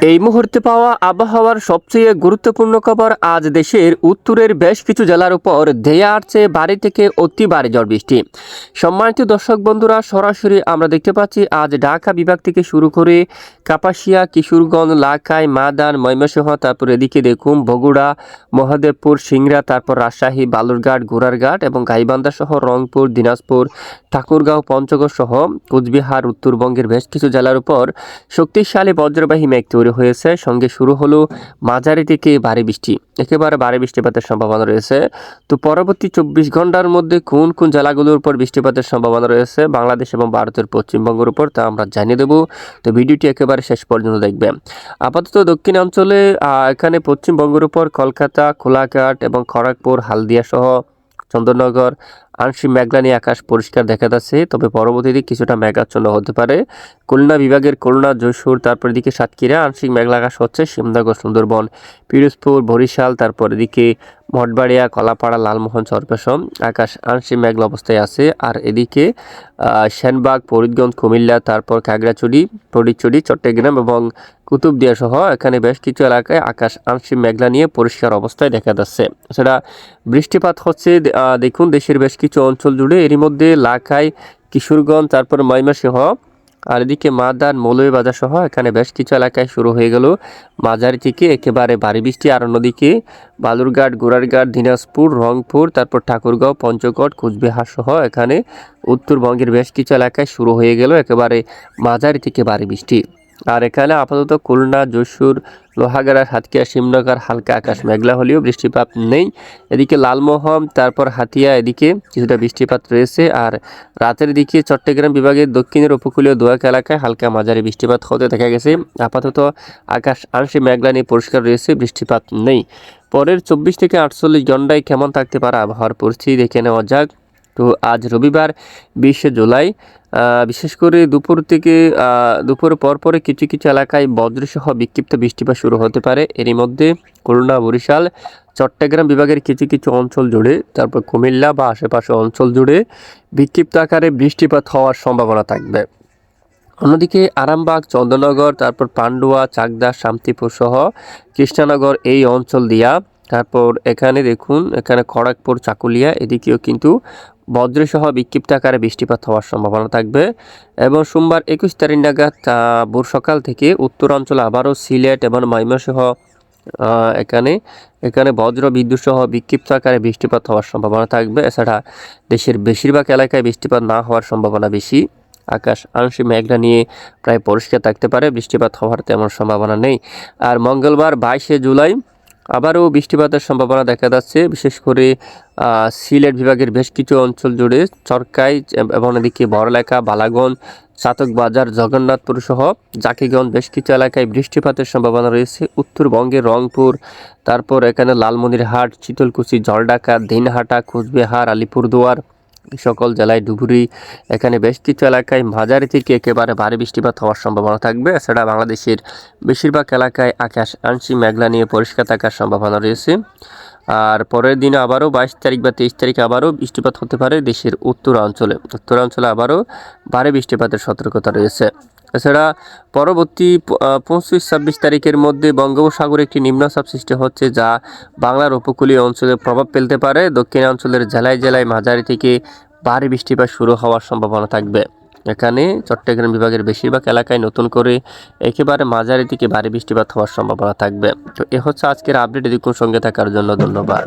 এই মুহূর্তে পাওয়া আবহাওয়ার সবচেয়ে গুরুত্বপূর্ণ খবর আজ দেশের উত্তরের বেশ কিছু জেলার উপর ধেয়ে আসছে বাড়ি থেকে অতি ভারী ঝড় বৃষ্টি। সম্মানিত দর্শক বন্ধুরা, সরাসরি আমরা দেখতে পাচ্ছি আজ ঢাকা বিভাগ থেকে শুরু করে কাপাসিয়া, কিশোরগঞ্জ, লাখাই, মাদান, ময়মনসিংহ, তারপর এদিকে দেখুন বগুড়া, মহাদেবপুর, সিংড়া, তারপর রাজশাহী, বালুরঘাট গোড়ারঘাট এবং গাইবান্ধা সহ রংপুর, দিনাজপুর, ঠাকুরগাঁও, পঞ্চগড় সহ কোচবিহার, উত্তরবঙ্গের বেশ কিছু জেলার উপর শক্তিশালী বজ্রবাহী মেঘ তৈরি হয়েছে। সঙ্গে শুরু হলো মাঝারি থেকে ভারী বৃষ্টি। একেবারে ভারী বৃষ্টিপাতের সম্ভাবনা রয়েছে। তো পরবর্তী চব্বিশ ঘণ্টার মধ্যে কোন কোন জেলাগুলোর উপর বৃষ্টিপাতের সম্ভাবনা রয়েছে, বাংলাদেশ এবং ভারতের পশ্চিমবঙ্গের উপর তা আমরা জানিয়ে দেবো। তো ভিডিওটি একেবারে শেষ পর্যন্ত দেখবেন। আপাতত দক্ষিণাঞ্চলে এখানে পশ্চিমবঙ্গের উপর কলকাতা, কোলাঘাট এবং খড়গপুর, হালদিয়া সহ চন্দ্রনগর আংশিক মেঘলা নিয়ে আকাশ পরিষ্কার দেখা যাচ্ছে, তবে পরবর্তীতে কিছুটা মেঘাচ্ছন্ন হতে পারে। খুলনা বিভাগের খুলনা, যশোর, তারপর এদিকে সাতক্ষীরা, আংশিক মেঘলা আকাশ হচ্ছে শিমনগর সুন্দরবন, পিরোজপুর, বরিশাল, তারপর এদিকে মঠবাড়িয়া, কলাপাড়া, লালমোহন চরপেশম আকাশ আংশিক মেঘলা অবস্থায় আছে। আর এদিকে সেনবাগ, ফরিদগঞ্জ, কুমিল্লা, তারপর খাগড়াছড়ি ফটিকছড়ি চট্টগ্রাম এবং কুতুবদিয়া সহ এখানে বেশ কিছু এলাকায় আকাশ আংশিক মেঘলা নিয়ে পরিষ্কার অবস্থায় দেখা যাচ্ছে। সেটা বৃষ্টিপাত হচ্ছে দেখুন, দেশের বেশ কিছু অঞ্চল জুড়ে এরই মধ্যে লাখাই, কিশোরগঞ্জ, তারপর ময়মনসিংহ আর এদিকে মাদান মৌলভীবাজার সহ এখানে বেশ কিছু এলাকায় শুরু হয়ে গেল। মাঝারি থেকে একেবারে ভারী বৃষ্টি, আর অন্যদিকে বালুরঘাট গোড়ারঘাট দিনাজপুর, রংপুর, তারপর ঠাকুরগাঁও, পঞ্চগড়, কুচবিহার সহ এখানে উত্তরবঙ্গের বেশ কিছু এলাকায় শুরু হয়ে গেল একেবারে মাঝারি থেকে ভারী বৃষ্টি। আর এখানে আপাতত খুলনা, যশোর, লোহাগাড়া হাতকিয়া শিমনগর হালকা আকাশ, মেঘলা হলেও বৃষ্টিপাত নেই। এদিকে লালমোহন, তারপর হাতিয়া, এদিকে কিছুটা বৃষ্টিপাত রয়েছে। আর রাতের দিকে চট্টগ্রাম বিভাগের দক্ষিণের উপকূলীয় দোয়াক এলাকায় হালকা মাঝারি বৃষ্টিপাত হতে দেখা গেছে। আপাতত আকাশ আংশিক মেঘলা নিয়ে পরিষ্কার রয়েছে, বৃষ্টিপাত নেই। পরের চব্বিশ থেকে আটচল্লিশ ঘন্টায় কেমন থাকতে পারে আবহাওয়ার পরিস্থিতি দেখে নেওয়া যাক। তো আজ রবিবার, বিশে জুলাই বিশেষ করে দুপুর থেকে দুপুর পর পরে কিছু কিছু এলাকায় বজ্রসহ বিক্ষিপ্ত বৃষ্টিপাত শুরু হতে পারে। এরই মধ্যে খুলনা, বরিশাল, চট্টগ্রাম বিভাগের কিছু কিছু অঞ্চল জুড়ে, তারপর কুমিল্লা বা আশেপাশে অঞ্চল জুড়ে বিক্ষিপ্ত আকারে বৃষ্টিপাত হওয়ার সম্ভাবনা থাকবে। অন্যদিকে আরামবাগ চন্দ্রনগর তারপর পান্ডুয়া, চাকদা, শান্তিপুর সহ কৃষ্ণনগর এই অঞ্চল দিয়া, তারপর এখানে দেখুন, এখানে খড়াকপুর চাকুলিয়া, এদিকেও কিন্তু বজ্রসহ বিক্ষিপ্ত আকারে বৃষ্টিপাত হওয়ার সম্ভাবনা থাকবে এবং সোমবার একুশ তারিখ নাগাদ ভোর সকাল থেকে উত্তরাঞ্চলে আবারও সিলেট এবং ময়মনসিংহ আহ, এখানে এখানে বজ্র বিদ্যুৎ সহ বিক্ষিপ্ত আকারে বৃষ্টিপাত হওয়ার সম্ভাবনা থাকবে। এছাড়া দেশের বেশিরভাগ এলাকায় বৃষ্টিপাত না হওয়ার সম্ভাবনা বেশি। আকাশ আংশিক মেঘলা নিয়ে প্রায় পরিষ্কার থাকতে পারে। বৃষ্টিপাত হওয়ার তেমন সম্ভাবনা নেই। আর মঙ্গলবার বাইশে জুলাই আবারও বৃষ্টিপাতের সম্ভাবনা দেখা যাচ্ছে, বিশেষ করে সিলেট বিভাগের বেশ কিছু অঞ্চল জুড়ে চরকাই এবং এদিকে বড়লেখা বালাগঞ্জ, চাতক বাজার, জগন্নাথপুর সহ জাকিগঞ্জ বেশ কিছু এলাকায় বৃষ্টিপাতের সম্ভাবনা রয়েছে। উত্তরবঙ্গের রংপুর, তারপর এখানে লালমনিরহাট, চিতলকুচি জলডাকা দিনহাটা, কুচবিহার, আলিপুরদুয়ার সকল জেলায় ডুবুরি এখানে বেশ কিছু এলাকায় মাঝারি থেকে একেবারে ভারী বৃষ্টিপাত হওয়ার সম্ভাবনা থাকবে। এছাড়া বাংলাদেশের বেশিরভাগ এলাকায় আকাশ আংশিক মেঘলা নিয়ে পরিষ্কার থাকার সম্ভাবনা রয়েছে। আর পরের দিনে আবারও বাইশ তারিখ বা তেইশ তারিখ আবারও বৃষ্টিপাত হতে পারে দেশের উত্তরাঞ্চলে। উত্তরাঞ্চলে আবারও ভারী বৃষ্টিপাতের সতর্কতা রয়েছে। এছাড়া পরবর্তী পঁচিশ ছাব্বিশ তারিখের মধ্যে বঙ্গোপসাগরে একটি নিম্নচাপ সৃষ্টি হচ্ছে, যা বাংলার উপকূলীয় অঞ্চলে প্রভাব ফেলতে পারে। দক্ষিণাঞ্চলের জেলায় জেলায় মাঝারি থেকে ভারী বৃষ্টিপাত শুরু হওয়ার সম্ভাবনা থাকবে। এখানে চট্টগ্রাম বিভাগের বেশিরভাগ এলাকায় নতুন করে একেবারে মাঝারি থেকে ভারী বৃষ্টিপাত হওয়ার সম্ভাবনা থাকবে। তো এ হচ্ছে আজকের আপডেট এদিকুন সঙ্গে থাকার জন্য ধন্যবাদ।